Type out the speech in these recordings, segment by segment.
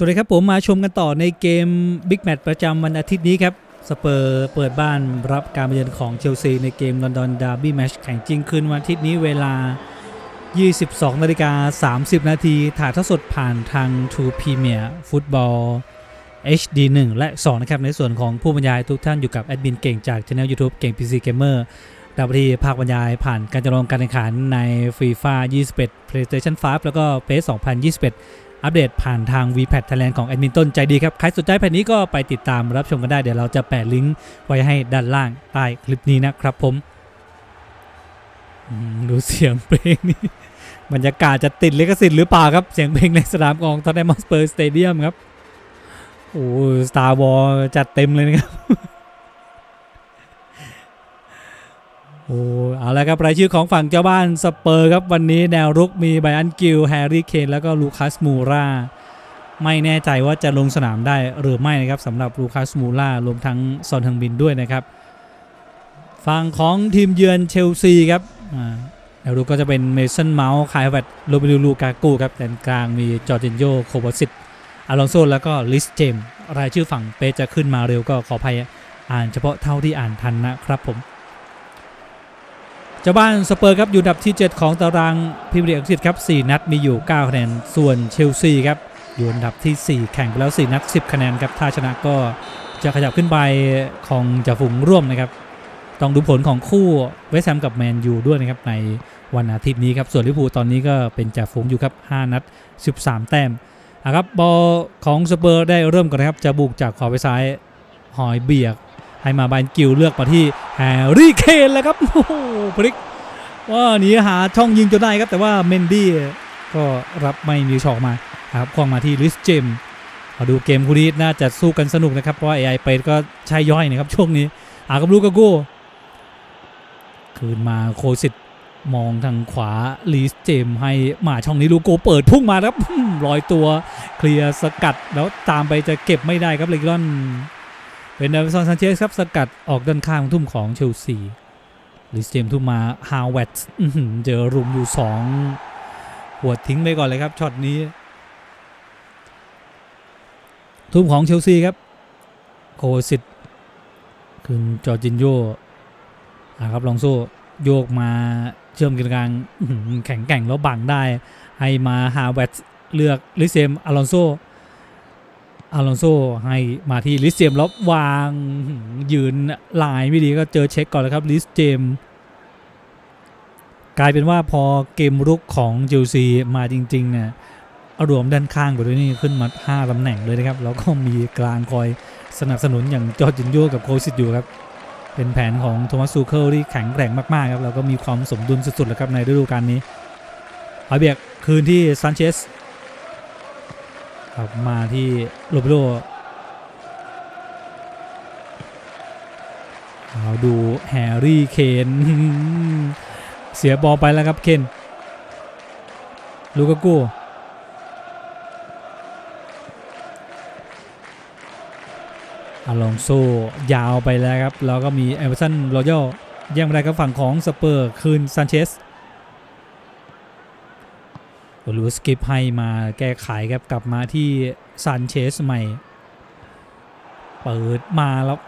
สวัสดีครับผมมาชมกันต่อในเกมบิ๊กแมตช์ประจำวันอาทิตย์นี้ครับสเปอร์เปิดบ้านรับการมาเยือนของเชลซีในเกมลอนดอนดาร์บี้แมตช์แข่งจริงคืนวันอาทิตย์นี้เวลา 22นาฬิกา30 นาทีถ่ายทอดสดผ่านทาง True Premier Football HD 1 และ 2 นะครับ ในส่วนของผู้บรรยายทุกท่านอยู่กับแอดมินเก่งจากช anel YouTube เก่ง PC Gamer ดาวที่ภาคบรรยายผ่านการจำลองการแข่งขันใน FIFA 21 PlayStation 5 แล้วก็ PS 2021 อัปเดตผ่านทาง VPad Thailand ของแอดมินต้นใจดีครับ ใครสนใจแผ่นนี้ก็ไปติดตามรับชมกันได้ เดี๋ยวเราจะแปะลิงก์ไว้ให้ด้านล่างใต้คลิปนี้นะครับผมดูเสียงเพลงนี่บรรยากาศจะติดลิขสิทธิ์หรือเปล่าครับ เสียงเพลงในสนามของทอตแนมสเปอร์สเตเดียมครับ โอ้สตาร์วอลจัดเต็มเลยนะครับ โอ้เอาละครับรายชื่อของฝั่งเจ้าบ้านสเปอร์ครับวันนี้แนวรุกมีไบรอันกิลแฮร์รี่เคนแล้วก็ลูคัสมูราไม่แน่ใจว่าจะลงสนามได้หรือไม่นะครับสำหรับลูคัสมูรารวมทั้งซอนทังบินด้วยนะครับฝั่งของทีมเยือนเชลซีครับแนวรุกก็จะเป็นเมสันเมาส์คายแวตโรเบลูลูกากูครับแดนกลางมีจอร์จินโยโควาซิตอลอนโซแล้วก็ลิสเจมรายชื่อฝั่งเปจะขึ้นมาเร็วก็ขออภัยอ่านเฉพาะเท่าที่อ่านทันนะครับผม จ้าบ้านสเปอร์ครับอยู่อันดับที่ 7 ของตารางพรีเมียร์ลีกอังกฤษครับ 4 นัดมีอยู่ 9 คะแนน ส่วนเชลซีครับอยู่อันดับที่ 4 แข่งไปแล้ว 4 นัด 10 คะแนนครับ ถ้าชนะก็จะขยับขึ้นไปของจ่าฝูงร่วมนะครับ ต้องดูผลของคู่เวสต์แฮมกับแมนยูด้วยนะครับในวันอาทิตย์นี้ครับ ส่วนลิเวอร์พูลตอนนี้ก็เป็นจ่าฝูงอยู่ครับ 5 นัด 13 แต้มนะครับบอลของสเปอร์ได้เริ่มก่อนนะครับจะบุกจากขวาไปซ้ายหอยเบียก ให้มาบานกิลเลือกมาที่แฮร์รี่เคนแล้วครับโอ้โหพลิกว่าหนีหาช่องยิงจนได้ครับแต่ว่าเมนดี้ก็รับไม่มีช็อตมาครับคว้างมาที่ลิสเจมมาดูเกมคู่นี้น่าจะสู้กันสนุกนะครับ เพราะว่า AI ไปก็ใช่ย่อยนะครับ ช่วงนี้อากับลูกาโก้คืนมาโคสิตมองทางขวาลิสเจมให้มาช่องนี้ลูโกเปิดพุ่งมาครับลอยตัวเคลียร์สกัดแล้วตามไปจะเก็บไม่ได้ครับเลกอน เป็นเดวิสันซานเชสครับสกัดออกด้านข้างทุ่มของเชลซีลิสเจมทุ่มมาฮาวเวตเจอรุมอยู่สองหัวทิ้งไปก่อนเลยครับช็อตนี้ ทุ่มของเชลซีครับโคสิตคืนจอร์จินโยนะครับลองโซ่โยกมาเชื่อมกันกลางแข็งแกร่งแล้วบังได้ ให้มาฮาวเวตเลือกลิสเจมอลอนโซ อาลอนโซให้มาที่ลิสเจมแล้ววางยืนลายไม่ดีก็เจอเช็คก่อนแล้วครับลิสเจมกลายเป็นว่าพอเกมรุกของเจลซีมาจริงๆเนี่ยเอารวมด้านข้างไปด้วยนี่ขึ้นมา 5ตำแหน่งเลยนะครับ แล้วก็มีกลางคอยสนับสนุนอย่างจอร์จินโยกับโคซิตอยู่ครับ เป็นแผนของโทมัสซูเคิลที่แข็งแกร่งมากๆครับแล้วก็มีความสมดุลสุดๆแล้วครับในฤดูกาลนี้หอยเบียกคืนที่ซานเชส ครับมาที่โรเบโรเอาดูแฮร์รี่เคนเสียบอลไปแล้วครับเคนลูกากูอลองโซยาวไปแล้วครับ แล้วก็มีเอเวอร์สันรอยัลแย่งไปได้ครับฝั่งของสเปอร์ คืนซานเชส หรือสกิปให้มาแก้ไขครับกลับมาที่ซานเชสใหม่ เปิดมาแล้ว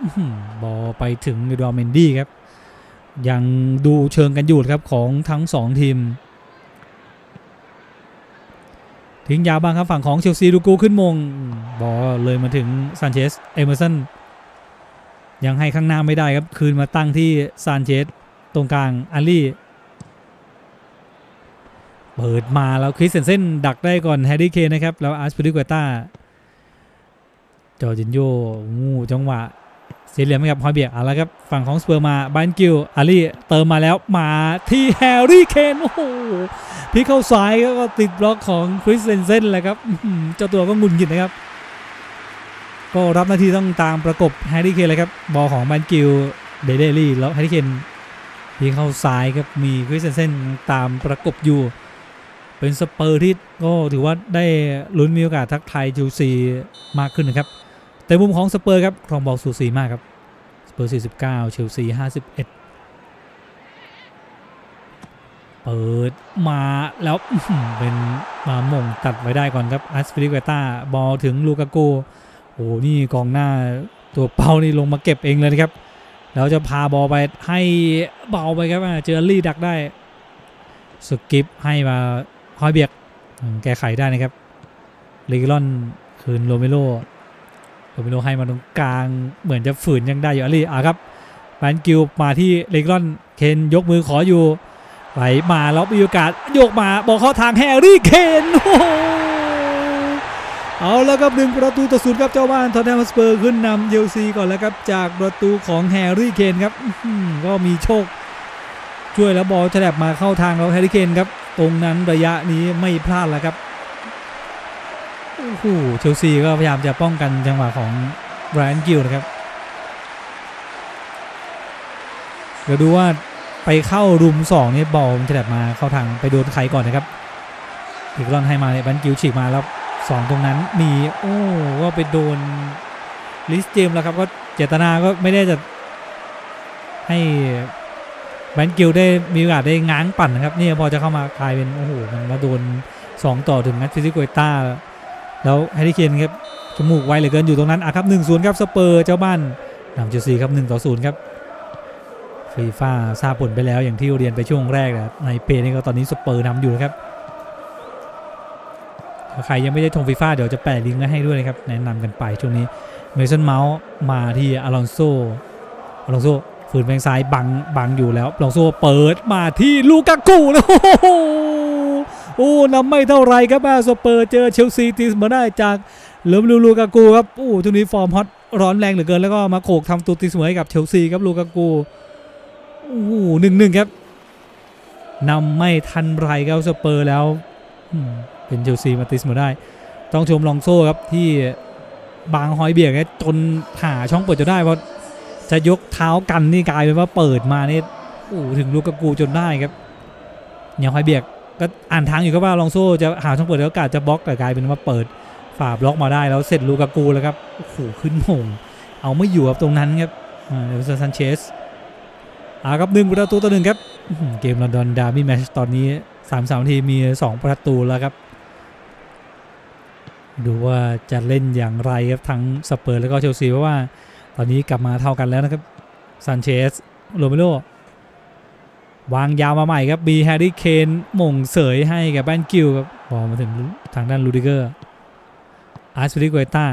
บอไปถึงดอเมนดี้ครับ ยังดูเชิงกันอยู่ครับของทั้ง2ทีมทิ้งยาวบ้างครับฝั่งของเชลซีดูกูขึ้นมง บอเลยมาถึงซานเชสเอเมอร์สันยังให้ข้างหน้าไม่ได้ครับ คืนมาตั้งที่ซานเชสตรงกลางอาลี่ เปิดมาแล้วคริสเซนเซนดักได้ก่อนแฮร์รี่เคนนะครับ แล้วอาร์สปิริกวต้าจอร์จินโยงูจังหวะเสียเหลี่ยมให้กับฮอยเบียกเอาละครับ ฝั่งของสเปอร์มาบานกิลอารีเติมมาแล้วมาที่แฮร์รี่เคนโอ้โหพลิกเข้าซ้ายก็ติดบล็อกของคริสเซนเซนเลยครับเจ้าตัวก็งุนหงิดนะครับ ก็รับหน้าที่ต้องตามประกบแฮร์รี่เคนเลยครับบอลของบานกิลเดเดลี่แล้วแฮร์รี่เคนพลิกเข้าซ้ายครับมีคริสเซนเซนตามประกบอยู่ เป็นสเปอร์ที่ก็ถือว่าได้ลุ้นมีโอกาสทักไทยเชลซีมากขึ้นนะครับ แต่มุมของสเปอร์ครับครองบอลสูสีมากครับสเปอร์ 49 เชลซี 51 เปิดมาแล้วเป็นมาหม่งตัดไว้ได้ก่อนครับอัสฟิลิเกต้าบอลถึงลูกาโกโอ้นี่กองหน้าตัวเป้านี่ลงมาเก็บเองเลยนะครับแล้วจะพาบอลไปให้เบาไปครับเจอรี่ดักได้สกิปให้มา ฮอยเบียกแก้ไขได้นะครับลิกลอนคืนโรเมโรโรเมโรให้มาตรงกลางเหมือนจะฝืนยังได้อยู่อารี่อะครับแบนกิวมาที่ลิกลอนเคนยกมือขออยู่ไหลมาแล้วมีโอกาสโยกมาบอกเข้าทางแฮร์รี่เคนโอ้เอาแล้วครับหนึ่งประตูต่อศูนย์ครับเจ้าบ้านทอตแนมสเปอร์ขึ้นนำเยลซีก่อนแล้วครับจากประตูของแฮร์รี่เคนครับก็มีโชค ช่วยแล้วบอลฉลบมาเข้าทางแล้วแฮร์รี่เคนครับ ตรงนั้นระยะนี้ไม่พลาดแล้วครับโอ้โหเชลซีก็พยายามจะป้องกันจังหวะของไบรอันกิลนะครับเดี๋ยวดูว่าไปเข้ารุมสองนี่บอลมันจะแบบมาเข้าทางไปโดนใครก่อนนะครับอีกรอนให้มาเนี่ยบันกิวฉีกมาแล้วสองตรงนั้นมีโอ้ก็ไปโดนลิสเจมแล้วครับก็เจตนาก็ไม่ได้จะให้ บันกิวได้มีโอกาสได้ง้างปั่นนะครับเนี่ยพอจะเข้ามากลายเป็นโอ้โหมันมาโดน 2 ต่อถึงนัดฟิซิโกต้า แล้วแฮร์รี่เคนครับจมูกไวเหลือเกินอยู่ตรงนั้นอะครับ1นศูนย์ครับสเปอร์เจ้าบ้านนำเจลซีครับ1ต่อ0ครับฟีฟ่าทราบผลไปแล้วอย่างที่เรียนไปช่วงแรกนะในเปนี่ก็ตอนนี้สเปอร์นำอยู่นะครับถ้าใครยังไม่ได้ชมฟีฟ่าเดี๋ยวจะแปะลิงก์ให้ด้วยนะครับแนะนำกันไปช่วงนี้เมสันเมาส์มาที่อลอนโซอลอนโซ ฝืนแบงซ้ายบังบังอยู่แล้วอลอนโซ่เปิดมาที่ลูกากูแล้วโอ้โหโอ้นำไม่เท่าไรครับมาสเปอร์เจอเชลซีตีเสมอได้จากเลิมลูลูกากูครับโอ้ช่วงนี้ฟอร์มฮอตร้อนแรงเหลือเกินแล้วก็มาโขกทำตัวตีเสมอให้กับเชลซีครับลูกากูโอ้โหหนึ่งหนึ่งครับนำไม่ทันไรครับสเปอร์แล้วเป็นเชลซีมาติสมาได้ ต้องชมลองโซ่ครับที่บางฮอยเบียกเนี่ยจนหาช่องเปิดจนได้เพราะ จะยกเท้ากันนี่กลายเป็นว่าเปิดมานี่โอ้ถึงลูกกากูจนได้ครับเนี่ยฮเบียกก็อ่านทางอยู่ก็ว่าลองโซ่จะหาช่องเปิดแล้วกาจะบล็อกแต่กลายเป็นว่าเปิดฝ่าบล็อกมาได้แล้วเสร็จลูกากูแล้วครับโอ้โหขึ้นหงเอาไม่อยู่ครับตรงนั้นครับเดวิสันซันเชสอาครับหนึ่งประตูต่อหนึ่งครับเกมลอนดอนดาร์บี้แมชตอนนี้3ามสามทีมี2ประตูแล้วครับ ดูว่าจะเล่นอย่างไรครับทั้งสเปอร์แล้วก็เชลซีเพราะว่า อนนี้กลับมาเท่ากันแล้วนะครับซันเชสโรเมโรวางยาวมาใหม่ครับบีแฮร์รี่เคนหม่งเสยให้กับแบนกิลครับบอลมาถึงทางด้านลูดิเกอร์อาร์สฟิลิกเวต้า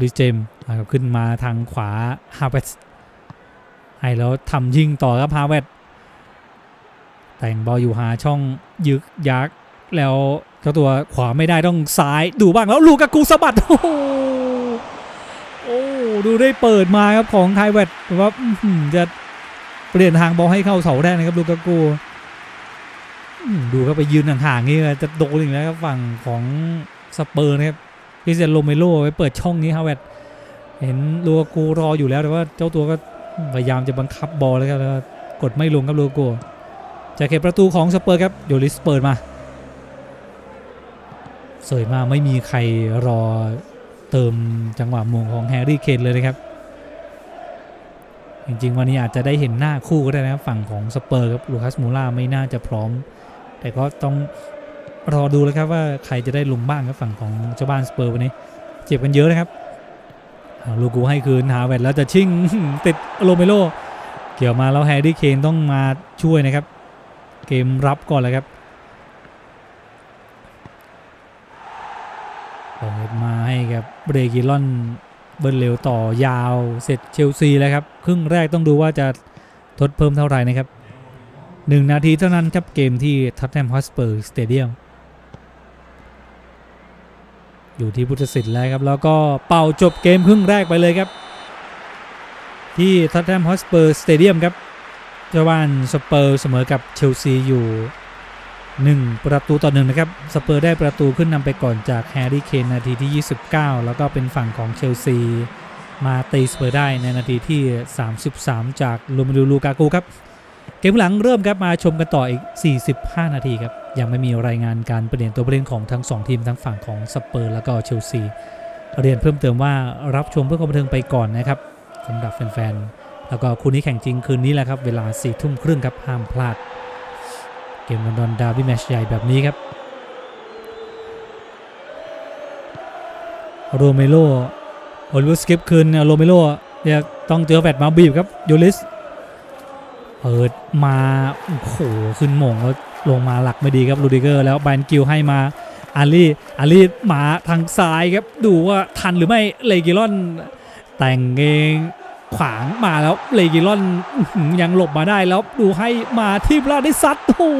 ลิเจมครับขึ้นมาทางขวาฮาเวสให้แล้วทำยิงต่อครับฮาเวตแต่งบอลอยู่หาช่องยึกยักแล้วเจ้าตัวขวาไม่ได้ต้องซ้ายดูบ้างแล้วลูกกากูสะบัดโอ้ โอ้ดูได้เปิดมาครับของไทเวตแต่ว่าจะเปลี่ยนทางบอลให้เข้าเสาแรกนะครับลูกากูดูครับไปยืนห่างๆนี่จะโดนอีกแล้วครับฝั่งของสเปอร์นะครับพิเศษโรเมโรไปเปิดช่องนี้ฮาเวตเห็นลูกากูรออยู่แล้วแต่ว่าเจ้าตัวก็พยายามจะบังคับบอลแล้วครับแล้วกดไม่ลงครับลโก้จากเขตประตูของสเปอร์ครับโยลิสเปิดมาเสยมากไม่มีใครรอ เติมจังหวะมงของแฮร์รี่เคนเลยนะครับ จริง ๆ วันนี้อาจจะได้เห็นหน้าคู่ก็ได้นะครับฝั่งของสเปอร์ครับลูคัสมูล่าไม่น่าจะพร้อม แต่ก็ต้องรอดูแล้วครับว่าใครจะได้ลงบ้างครับฝั่งของเจ้าบ้านสเปอร์วันนี้ เจ็บกันเยอะนะครับลูกูให้คืนหาแวดแล้วจะชิ่งติดโรเมโรเกี่ยวมาแล้วแฮร์รี่เคนต้องมาช่วยนะครับ เกมรับก่อนเลยครับเปิด มาให้กับเบรกิลอนเบิร์นเร็วต่อยาวเสร็จเชลซีแล้วครับ ครึ่งแรกต้องดูว่าจะทดเพิ่มเท่าไหร่นะครับหนึ่งนาทีเท่านั้นครับเกมที่ทัตแนมฮอสเปอร์สเตเดียมอยู่ที่พุทธศิลป์แล้วครับ แล้วก็เป่าจบเกมครึ่งแรกไปเลยครับ ที่ทัตแนมฮอสเปอร์สเตเดียมครับเจ้าบ้านสเปอร์เสมอกับเชลซีอยู่ 1 ประตูต่อหนึ่งนะครับ สเปอร์ได้ประตูขึ้นนำไปก่อนจากแฮร์รี่เคนนาทีที่ 29 แล้วก็เป็นฝั่งของเชลซีมาตีสเปอร์ได้ในนาทีที่ 33 จากลูมิลูลูกากูครับ เกมหลังเริ่มครับมาชมกันต่ออีก 45 นาทีครับ ยังไม่มีรายงานการเปลี่ยนตัวผู้เล่นของทั้ง 2 ทีมทั้งฝั่งของสเปอร์แล้วก็เชลซี เรียนเพิ่มเติมว่ารับชมเพื่อความบันเทิงไปก่อนนะครับสำหรับแฟนๆแล้วก็คู่นี้แข่งจริงคืนนี้แหละครับเวลา4ทุ่มครึ่งครับห้ามพลาด เกมลอนดอนดาร์บี้แมชใหญ่แบบนี้ครับโรเมโลโอลิเวสกิปคืนโรเมโลเนี่ยต้องเจอแฟดมาบีบครับยูลิสเปิดมาโอ้โหขึ้นหม่งแล้วลงมาหลักไม่ดีครับลูดิเกอร์แล้วแบนกิลให้มาอาลีอาลีมาทางซ้ายครับดูว่าทันหรือไม่เลกิลอนแต่งเอง ขวางมาแล้วเลกิลอนยังหลบมาได้แล้วดูให้มาที่พลาดได้ซัดโอ้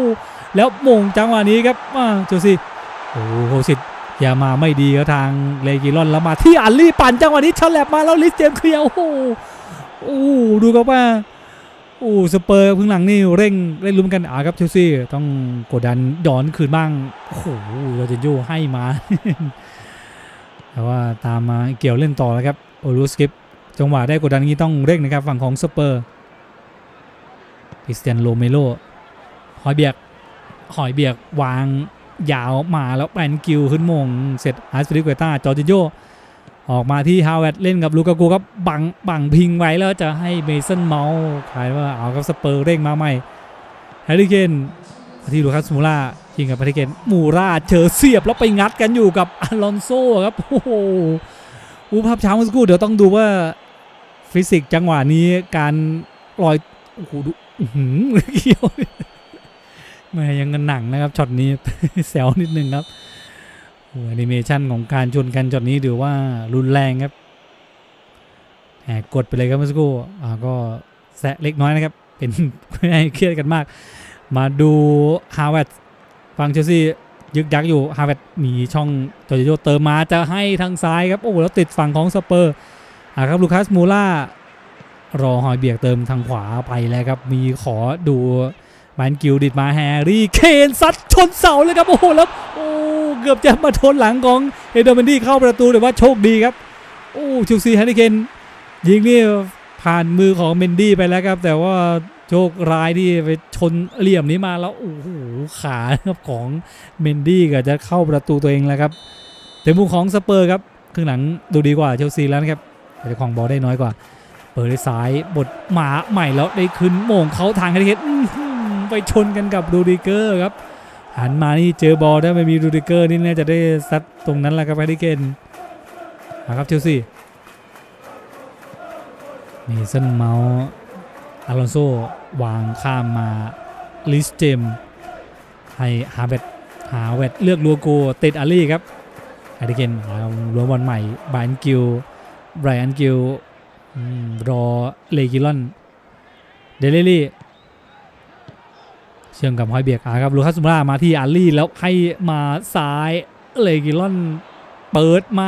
แล้วมงจังหวะนี้ครับอ่าโจซี่โอ้โหสิทธิ์อย่ามาไม่ดีก็ทางเลกิลอนแล้วมาที่อัลลี่ปั่นจังหวะนี้ฉลับมาแล้วลิสเจมเคลียร์โอ้โหโอ้ดูครับว่าโอ้สเปอร์พึ่งหลังนี่เร่งเร่งลุ้มกันอ่าครับเชลซีต้องกดดันย้อนคืนบ้างโอ้โหโรเจนโยให้มาแต่ว่าตามมาเกี่ยวเล่นต่อแล้วครับโอลูสกิป จังหวะได้กดดันนี้ต้องเร่งนะครับฝั่งของสเปอร์คริสเตียนโรเมโลหอยเบียกหอยเบียกวางยาวมาแล้วแปนกิวขึ้นมง เสร็จอาร์สฟิลิเกต้าจอร์จิโยออกมาที่ฮาวเวร์ดเล่นกับลูกากูครับบังบังพิงไว้แล้วจะให้เมสันเมาส์ขายว่าเอากับสเปอร์เร่งมาใหม่แฮร์รี่เกนที่ลูคัสมูล่ายิงกับแฮร์รี่เกนมูราเจอเสียบแล้วไปงัดกันอยู่กับอลอนโซครับโอ้โหอูภาพเช้าเมื่อสักครู่เดี๋ยวต้องดูว่า ฟิสิกส์จังหวะนี้การลอยโอ้โหดูอื้อหือเกี่ยวแม่ยังกันหนังนะครับช็อตนี้แซวนิดนึงครับโอ้แอนิเมชันของการชนกันช็อตนี้ถือว่ารุนแรงครับแหกกดไปเลยครับเมื่อสักครู่อ่าก็แซะเล็กน้อยนะครับ เป็นไม่ให้เครียดกันมาก มาดูฮาวเวร์ดฟังเชลซียึกยักอยู่ฮาวเวร์ดมีช่องจอร์จิโยเติมมาจะให้ทางซ้ายครับ โอ้โหแล้วติดฝั่งของสเปอร์ อ่าครับลูคัสมูล่ารอหอยเบียกเติมทางขวาไปแล้วครับ มีขอดูแมนกิลดิดมาแฮร์รี่เคนซัดชนเสาเลยครับโอ้โหแล้วโอ้เกือบจะมาชนหลังของเอเดอร์มนดี้เข้าประตูแต่ว่าโชคดีครับโอ้ชลซีแฮร์รี่เคนยิงนี่ผ่านมือของเมนดี้ไปแล้วครับ แต่ว่าโชคร้ายที่ไปชนเหลี่ยมนี้มาแล้วโอ้โหขาครับของเมนดี้ก็จะเข้าประตูตัวเองแล้วครับแต่มุมของสเปอร์ครับครึ่งหลังดูดีกว่าเชลซีแล้วนะครับ แต่ของบอลได้น้อยกว่า เปิดด้วยซ้ายบทหมาใหม่แล้วได้ขึ้นโมงเขาทางแฮร์รี่เคนไปชนกันกับรูดิเกอร์ครับหันมานี่เจอบอลถ้ไม่มีรูดิเกอร์นี่น่าจะได้ซัดตรงนั้นแหละครับฮร์รี่เคนนะครับเชลซีมีเส้นเมาส์อลอนโซวางข้ามมาลิสเจมให้ฮาเวตหาเวตเลือกลัวโกติดอาลี่ครับแฮร์รี่เคนหาลัวบอลใหม่บรอันกิล ไบรอันกิลรอเลกิลอน เดลิลี่ เชื่อมกับฮอยเบียกอาครับลูคัสมูรามาที่อาร์ลี่แล้วให้มาซ้ายเลกิลอนเปิดมา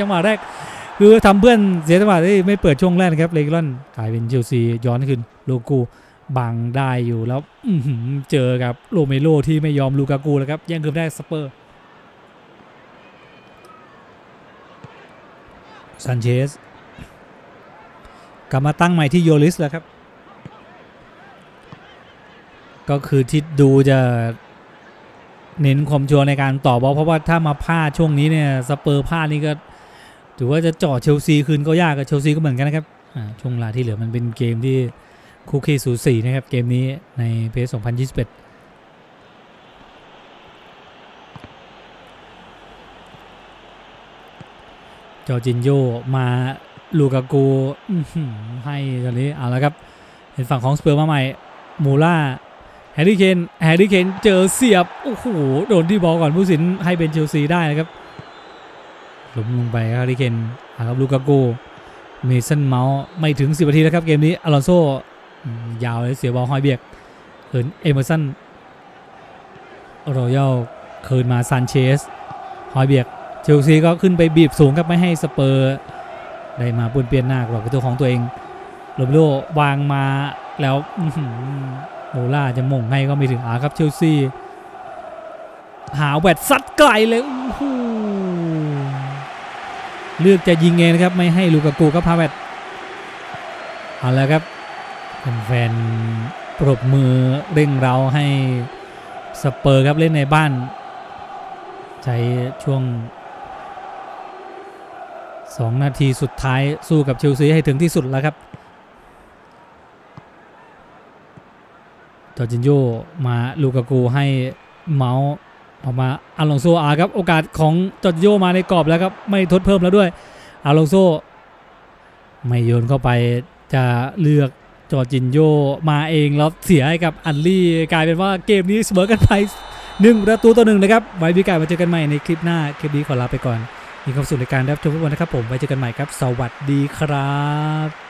จังหวะแรก คือทำเพื่อนเสียจังหวะที่ไม่เปิดช่วงแรกนะครับเลกิลอนกลายเป็นเชลซีย้อนขึ้นลูกูบังได้อยู่แล้วเจอกับโรเมโรที่ไม่ยอมลูกากูแล้วครับแย่งคืนได้สเปอร์ ซันเชสกลับมาตั้งใหม่ที่โยลิสแล้วครับ ก็คือที่ดูจะเน้นความชัวร์ในการต่อบอลเพราะว่าถ้ามาพลาดช่วงนี้เนี่ยสเปอร์พลาดนี่ก็ถือว่าจะเจ่อเชลซีคืนก็ยากกับเชลซีก็เหมือนกันนะครับช่วงเวลาที่เหลือมันเป็นเกมที่คู่ขี้สูสีนะครับเกมนี้ในเพจ2021 จอร์จินโยมาลูกากูให้ตอนนี้เอาละครับ เห็นฝั่งของสเปอร์มาใหม่มูล่าแฮร์รี่เคนแฮร์รี่เคนเจอเสียบ โอ้โห โดนที่บอลก่อนผู้สินให้เป็นเชลซีได้นะครับล้มลงไปแฮร์รี่เคนหาครับลูกากูเมสันเมาส์ไม่ถึง 10นาทีแล้วครับเกมนี้อลอนโซยาวเลยเสียบอลห้อยเบียกเหินเอเมอร์สันรอยัลคืนมาซานเชสห้อยเบียก ลซีก็ขึ้นไปบีบสูงครับไม่ให้สเปอร์ได้มาปุนเปลี่ยนหน้ากรอบประตูของตัวเองโรเบโรวางมาแล้วโมล่าจะมงให้ก็ไม่ถึงอาครับเชลซีหาแวดซัดไกลเลยเลือกจะยิงเองนะครับ ไม่ให้ลูกากูก็พาแวดเอาแล้วครับแฟนๆปรบมือเร่งเราให้สเปอร์ครับเล่นในบ้าน ใช้ช่วง สองนาทีสุดท้ายสู้กับเชลซีให้ถึงที่สุดแล้วครับจอร์จินโยมาลูกากูให้เมาส์ออกมาอาลองโซอาครับ โอกาสของจอร์จินโยมาในกรอบแล้วครับ ไม่ทดเพิ่มแล้วด้วยอาลองโซไม่โยนเข้าไปจะเลือกจอร์จินโยมาเองแล้วเสียให้กับอันลี่กลายเป็นว่าเกมนี้เสมอกันไปหนึ่งประตูต่อหนึ่งนะครับ ไว้พิการมาเจอกันใหม่ในคลิปหน้า คลิปนี้ขอลาไปก่อน มีความสุขในการรับชมทุกวันนะครับผมไว้เจอกันใหม่ครับ สวัสดีครับ